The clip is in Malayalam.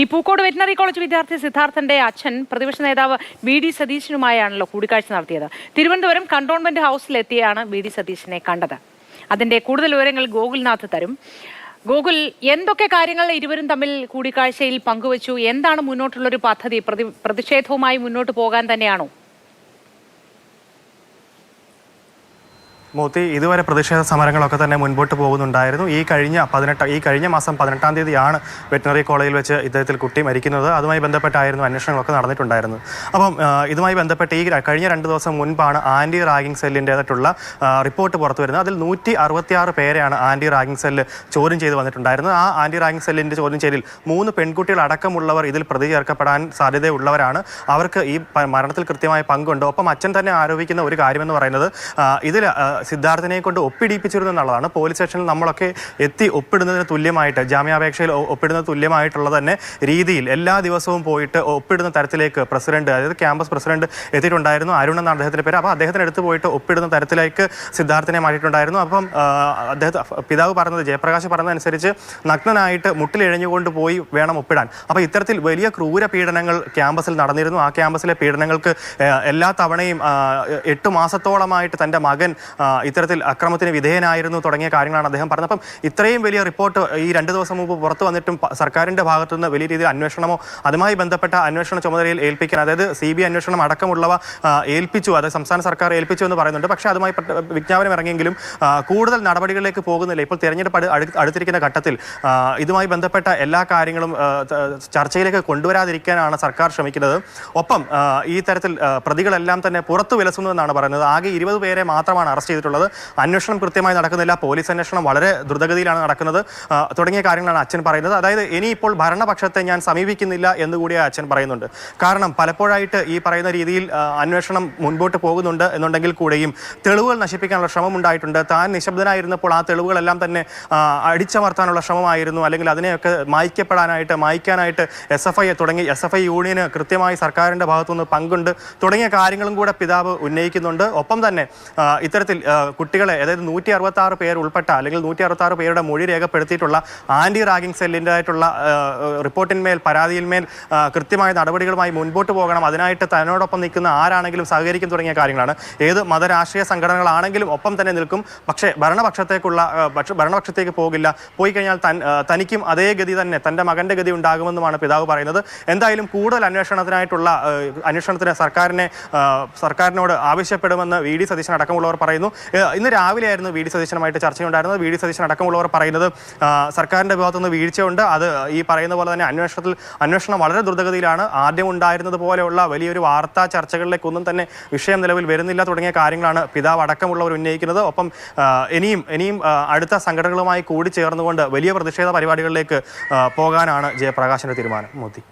ഈ പൂക്കോട് വെറ്റിനറി കോളേജ് വിദ്യാർത്ഥി സിദ്ധാർത്ഥന്റെ അച്ഛൻ പ്രതിപക്ഷ നേതാവ് വി ഡി സതീശനുമായാണല്ലോ കൂടിക്കാഴ്ച നടത്തിയത്. തിരുവനന്തപുരം കണ്ടോൺമെന്റ് ഹൗസിലെത്തിയാണ് വി ഡി സതീശനെ കണ്ടത്. അതിന്റെ കൂടുതൽ വിവരങ്ങൾ ഗോകുൽനാഥ് തരും. ഗോകുൽ എന്തൊക്കെ കാര്യങ്ങൾ ഇരുവരും തമ്മിൽ കൂടിക്കാഴ്ചയിൽ പങ്കുവച്ചു? എന്താണ് മുന്നോട്ടുള്ളൊരു പദ്ധതി? പ്രതി പ്രതിഷേധവുമായി മുന്നോട്ട് പോകാൻ തന്നെയാണോ? മൂത്തി ഇതുവരെ പ്രതിഷേധ സമരങ്ങളൊക്കെ തന്നെ മുൻപോട്ട് പോകുന്നുണ്ടായിരുന്നു. ഈ കഴിഞ്ഞ പതിനെട്ട് ഈ കഴിഞ്ഞ മാസം പതിനെട്ടാം തീയതിയാണ് വെറ്റിനറി കോളേജിൽ വെച്ച് ഇദ്ദേഹത്തിൽ കുട്ടി മരിക്കുന്നത്. അതുമായി ബന്ധപ്പെട്ടായിരുന്നു അന്വേഷണങ്ങളൊക്കെ നടന്നിട്ടുണ്ടായിരുന്നത്. അപ്പം ഇതുമായി ബന്ധപ്പെട്ട് ഈ കഴിഞ്ഞ രണ്ട് ദിവസം മുൻപാണ് ആന്റി റാഗിംഗ് സെല്ലിന്റേതായിട്ടുള്ള റിപ്പോർട്ട് പുറത്തു വരുന്നത്. അതിൽ നൂറ്റി അറുപത്തിയാറ് പേരെയാണ് ആന്റി റാഗിംഗ് സെല്ല് ചോദ്യം ചെയ്ത് വന്നിട്ടുണ്ടായിരുന്നത്. ആ ആന്റി റാഗിംഗ് സെല്ലിന്റെ ചോദ്യം ചെയ്യലിൽ മൂന്ന് പെൺകുട്ടികൾ അടക്കമുള്ളവർ ഇതിൽ പ്രതി ചേർക്കപ്പെടാൻ സാധ്യതയുള്ളവരാണ്. അവർക്ക് ഈ മരണത്തിൽ കൃത്യമായ പങ്കുണ്ട്. ഒപ്പം അച്ഛൻ തന്നെ ആരോപിക്കുന്ന ഒരു കാര്യമെന്ന് പറയുന്നത് ഇതിൽ സിദ്ധാർത്ഥിനെ കൊണ്ട് ഒപ്പിടിപ്പിച്ചിരുന്നു എന്നുള്ളതാണ്. പോലീസ് സ്റ്റേഷനിൽ നമ്മളൊക്കെ എത്തി ഒപ്പിടുന്നതിന് തുല്യമായിട്ട് ജാമ്യാപേക്ഷയിൽ ഒപ്പിടുന്ന തുല്യമായിട്ടുള്ള തന്നെ രീതിയിൽ എല്ലാ ദിവസവും പോയിട്ട് ഒപ്പിടുന്ന തരത്തിലേക്ക് പ്രസിഡന്റ് അതായത് ക്യാമ്പസ് പ്രസിഡന്റ് എത്തിയിട്ടുണ്ടായിരുന്നു. അരുൺ എന്ന അദ്ദേഹത്തിന്റെ പേര്. അപ്പോൾ അദ്ദേഹത്തിന് എടുത്ത് പോയിട്ട് ഒപ്പിടുന്ന തരത്തിലേക്ക് സിദ്ധാർത്ഥിനെ മാറ്റിയിട്ടുണ്ടായിരുന്നു. അപ്പം അദ്ദേഹത്തെ പിതാവ് പറഞ്ഞത് ജയപ്രകാശ് പറഞ്ഞതനുസരിച്ച് നഗ്നനായിട്ട് മുട്ടിലിഴഞ്ഞുകൊണ്ട് പോയി വേണം ഒപ്പിടാൻ. അപ്പോൾ ഇത്തരത്തിൽ വലിയ ക്രൂര പീഡനങ്ങൾ ക്യാമ്പസിൽ നടന്നിരുന്നു. ആ ക്യാമ്പസിലെ പീഡനങ്ങൾക്ക് എല്ലാ തവണയും എട്ട് മാസത്തോളമായിട്ട് തന്റെ മകൻ ഇത്തരത്തിൽ അക്രമത്തിന് വിധേയനായിരുന്നു തുടങ്ങിയ കാര്യങ്ങളാണ് അദ്ദേഹം പറഞ്ഞത്. അപ്പം ഇത്രയും വലിയ റിപ്പോർട്ട് ഈ രണ്ട് ദിവസം മുമ്പ് പുറത്തു വന്നിട്ടും സർക്കാരിന്റെ ഭാഗത്തുനിന്ന് വലിയ രീതിയിൽ അന്വേഷണമോ അതുമായി ബന്ധപ്പെട്ട അന്വേഷണ ചുമതലയിൽ ഏൽപ്പിക്കാൻ അതായത് സി ബി അന്വേഷണം അടക്കമുള്ളവ ഏൽപ്പിച്ചു അത് സംസ്ഥാന സർക്കാർ ഏൽപ്പിച്ചു എന്ന് പറയുന്നുണ്ട്. പക്ഷേ അതുമായി വിജ്ഞാപനം ഇറങ്ങിയെങ്കിലും കൂടുതൽ നടപടികളിലേക്ക് പോകുന്നില്ല. ഇപ്പോൾ തെരഞ്ഞെടുപ്പ് അടു- അടു- അടുത്തിരിക്കുന്ന ഘട്ടത്തിൽ ഇതുമായി ബന്ധപ്പെട്ട എല്ലാ കാര്യങ്ങളും ചർച്ചയിലേക്ക് കൊണ്ടുവരാതിരിക്കാനാണ് സർക്കാർ ശ്രമിക്കുന്നത്. ഒപ്പം ഈ തരത്തിൽ പ്രതികളെല്ലാം തന്നെ പുറത്തു വിലസുന്നു എന്നാണ് പറയുന്നത്. ആകെ ഇരുപത് പേരെ മാത്രമാണ് അറസ്റ്റ് ചെയ്തിട്ടുള്ളത്. അന്വേഷണം കൃത്യമായി നടക്കുന്നില്ല. പോലീസ് അന്വേഷണം വളരെ ദ്രുതഗതിയിലാണ് നടക്കുന്നത്. തുടങ്ങിയ കാര്യങ്ങളാണ് അച്ഛൻ പറയുന്നത്. അതായത് ഇനിയിപ്പോൾ ഭരണപക്ഷത്തെ ഞാൻ സമീപിക്കുന്നില്ല എന്നുകൂടി അച്ഛൻ പറയുന്നുണ്ട്. കാരണം പലപ്പോഴായിട്ട് ഈ പറയുന്ന രീതിയിൽ അന്വേഷണം മുൻപോട്ട് പോകുന്നുണ്ട് എന്നുണ്ടെങ്കിൽ കൂടെയും തെളിവുകൾ നശിപ്പിക്കാനുള്ള ശ്രമം ഉണ്ടായിട്ടുണ്ട്. താൻ നിശബ്ദനായിരുന്നപ്പോൾ ആ തെളിവുകളെല്ലാം തന്നെ അടിച്ചമർത്താനുള്ള ശ്രമമായിരുന്നു. അല്ലെങ്കിൽ അതിനെയൊക്കെ മായ്ക്കപ്പെടാനായിട്ട് മായ്ക്കാനായിട്ട് എസ് എഫ് ഐ തുടങ്ങി എസ് എഫ് ഐ യൂണിയന് കൃത്യമായി സർക്കാരിന്റെ ഭാഗത്തുനിന്ന് പങ്കുണ്ട്. തുടങ്ങിയ കാര്യങ്ങളും കൂടെ പിതാവ് ഉന്നയിക്കുന്നുണ്ട്. ഒപ്പം തന്നെ ഇത്തരത്തിൽ കുട്ടികളെ അതായത് നൂറ്റി അറുപത്തി ആറ് പേർ ഉൾപ്പെട്ട അല്ലെങ്കിൽ നൂറ്റി അറുപത്തി ആറ് പേരുടെ മൊഴി രേഖപ്പെടുത്തിയിട്ടുള്ള ആന്റി റാഗിംഗ് സെല്ലിന്റെ ആയിട്ടുള്ള ആ, റിപ്പോർട്ടിന്മേൽ പരാതിയിന്മേൽ കൃത്യമായ നടപടികളുമായി മുൻപോട്ട് പോകണം. അതിനായിട്ട് തന്നോടൊപ്പം നിൽക്കുന്ന ആരാണെങ്കിലും സഹകരിക്കും തുടങ്ങിയ കാര്യങ്ങളാണ്. ഏത് മതരാഷ്ട്രീയ സംഘടനകളാണെങ്കിലും ഒപ്പം തന്നെ നിൽക്കും. പക്ഷേ ഭരണപക്ഷത്തേക്കുള്ള ഭരണപക്ഷത്തേക്ക് പോകില്ല. പോയി കഴിഞ്ഞാൽ തനിക്കും അതേ ഗതി തന്നെ തന്റെ മകന്റെ ഗതി ഉണ്ടാകുമെന്നുമാണ് പിതാവ് പറയുന്നത്. എന്തായാലും കൂടുതൽ അന്വേഷണത്തിനായിട്ടുള്ള അന്വേഷണത്തിന് സർക്കാരിനെ സർക്കാരിനോട് ആവശ്യപ്പെടുമെന്ന് വി ഡി സതീശൻ അടക്കമുള്ളവർ പറയുന്നു. ഇന്ന് രാവിലെയായിരുന്നു വി ഡി സതീശനുമായിട്ട് ചർച്ചയുണ്ടായിരുന്നത്. വി ഡി സതീശൻ അടക്കമുള്ളവർ പറയുന്നത് സർക്കാരിന്റെ ഭാഗത്തുനിന്ന് വീഴ്ചയുണ്ട്. അത് ഈ പറയുന്ന പോലെ തന്നെ അന്വേഷണത്തിൽ അന്വേഷണം വളരെ ദ്രുതഗതിയിലാണ്. ആദ്യം ഉണ്ടായിരുന്നത് പോലെയുള്ള വലിയൊരു വാർത്താ ചർച്ചകളിലേക്കൊന്നും തന്നെ വിഷയം നിലവിൽ വരുന്നില്ല തുടങ്ങിയ കാര്യങ്ങളാണ് പിതാവ് അടക്കമുള്ളവർ ഉന്നയിക്കുന്നത്. ഒപ്പം ഇനിയും ഇനിയും അടുത്ത സംഘടനകളുമായി കൂടി ചേർന്നുകൊണ്ട് വലിയ പ്രതിഷേധ പരിപാടികളിലേക്ക് പോകാനാണ് ജയപ്രകാശിന്റെ തീരുമാനം. മോദി.